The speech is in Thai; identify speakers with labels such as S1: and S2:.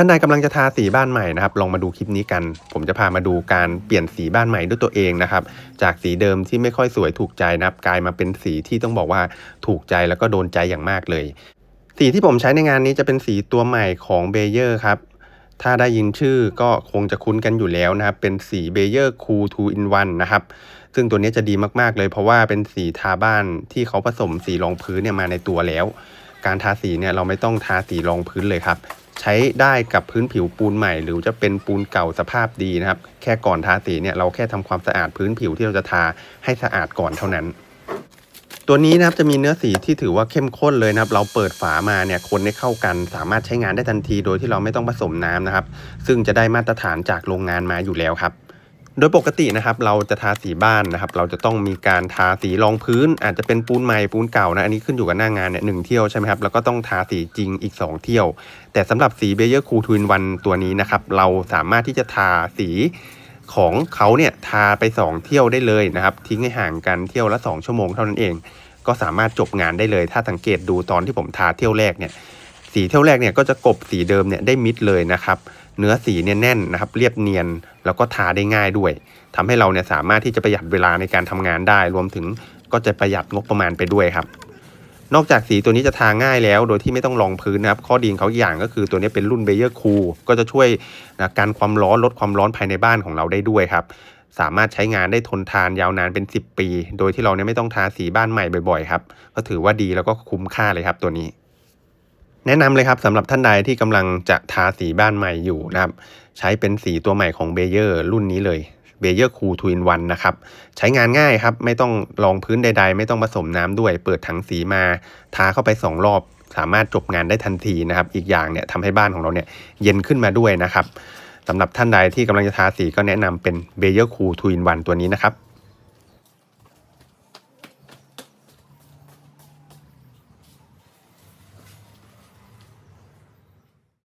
S1: ท่านใดกำลังจะทาสีบ้านใหม่นะครับ ลองมาดูคลิปนี้กัน ผมจะพามาดูการเปลี่ยนสีบ้านใหม่ด้วยตัวเองนะครับ จากสีเดิมที่ไม่ค่อยสวยถูกใจนะครับ กลายมาเป็นสีที่ต้องบอกว่าถูกใจแล้วก็โดนใจอย่างมากเลย สีที่ผมใช้ในงานนี้จะเป็นสีตัวใหม่ของเบเยอร์ครับ ถ้าได้ยินชื่อก็คงจะคุ้นกันอยู่แล้วนะครับ เป็นสีเบเยอร์คูทูอินวันนะครับ ซึ่งตัวนี้จะดีมากๆเลย เพราะว่าเป็นสีทาบ้านที่เขาผสมสีรองพื้นเนี่ยมาในตัวแล้ว การทาสีเนี่ยเราไม่ต้องทาสีรองพื้นเลยครับ ใช้ได้กับพื้นผิวปูนใหม่ หรือจะเป็นปูนเก่าสภาพดีนะครับ แค่ก่อนทาสีเนี่ยเราแค่ทำความสะอาดพื้นผิวที่เราจะทาให้สะอาดก่อนเท่านั้น ตัวนี้นะครับจะมีเนื้อสีที่ถือว่าเข้มข้นเลยนะครับ เราเปิดฝามาเนี่ยคนได้เข้ากัน สามารถใช้งานได้ทันทีโดยที่เราไม่ต้องผสมน้ำนะครับ ซึ่งจะได้มาตรฐานจากโรงงานมาอยู่แล้วครับ โดยปกตินะครับเราจะทาสีบ้านนะครับ เราจะต้องมีการทาสีรองพื้น อาจจะเป็นปูนใหม่ปูนเก่านะอันนี้ขึ้นอยู่กับหน้างานเนี่ยหนึ่งเที่ยวใช่ไหมครับแล้วก็ต้องทาสีจริงอีก 2 เที่ยว แต่สำหรับสีเบเยอร์คูทวินวันตัวนี้นะครับเราสามารถที่จะทาสีของเขาเนี่ยทาไป 2 เที่ยวได้เลยนะครับทิ้งให้ห่างกันเที่ยวละ 2 ชั่วโมงเท่านั้นเอง ก็สามารถจบงานได้เลย ถ้าสังเกตดูตอนที่ผมทาเที่ยวแรกเนี่ย สีเที่ยวแรกเนี่ยก็จะกบสีเดิมเนี่ยได้มิดเลยนะครับเนื้อสีเนี่ยแน่นนะครับเรียบเนียนแล้วก็ทาได้ง่ายด้วยทำให้เราเนี่ยสามารถที่จะประหยัดเวลาในการทำงานได้ รวมถึงก็จะประหยัดงบประมาณไปด้วยครับ นอกจากสีตัวนี้จะทาง่ายแล้ว โดยที่ไม่ต้องรองพื้นนะครับข้อดีของเขาอีกอย่างก็คือตัวนี้เป็นรุ่นเบเยอร์คูก็จะช่วยนะกันความร้อนลดความร้อนภายในบ้านของเราได้ด้วยครับสามารถใช้งานได้ทนทานยาวนานเป็น 10 ปี โดยที่เราเนี่ยไม่ต้องทาสีบ้านใหม่บ่อยๆครับก็ถือว่าดีแล้วก็คุ้มค่าเลยครับตัวนี้ แนะนำเลยครับสำหรับท่านใดที่กำลังจะทาสีบ้านใหม่อยู่นะครับ ใช้เป็นสีตัวใหม่ของเบเยอร์รุ่นนี้เลยเบเยอร์คูทวินวันนะครับ ใช้งานง่ายครับ ไม่ต้องรองพื้นใด ๆ ไม่ต้องผสมน้ำด้วย เปิดถังสีมา ทาเข้าไป 2 รอบ สามารถจบงานได้ทันทีนะครับ อีกอย่างเนี่ยทำให้บ้านของเราเนี่ยเย็นขึ้นมาด้วยนะครับสำหรับท่านใดที่กำลังจะทาสีก็แนะนำเป็นเบเยอร์คูทวินวันตัวนี้นะครับ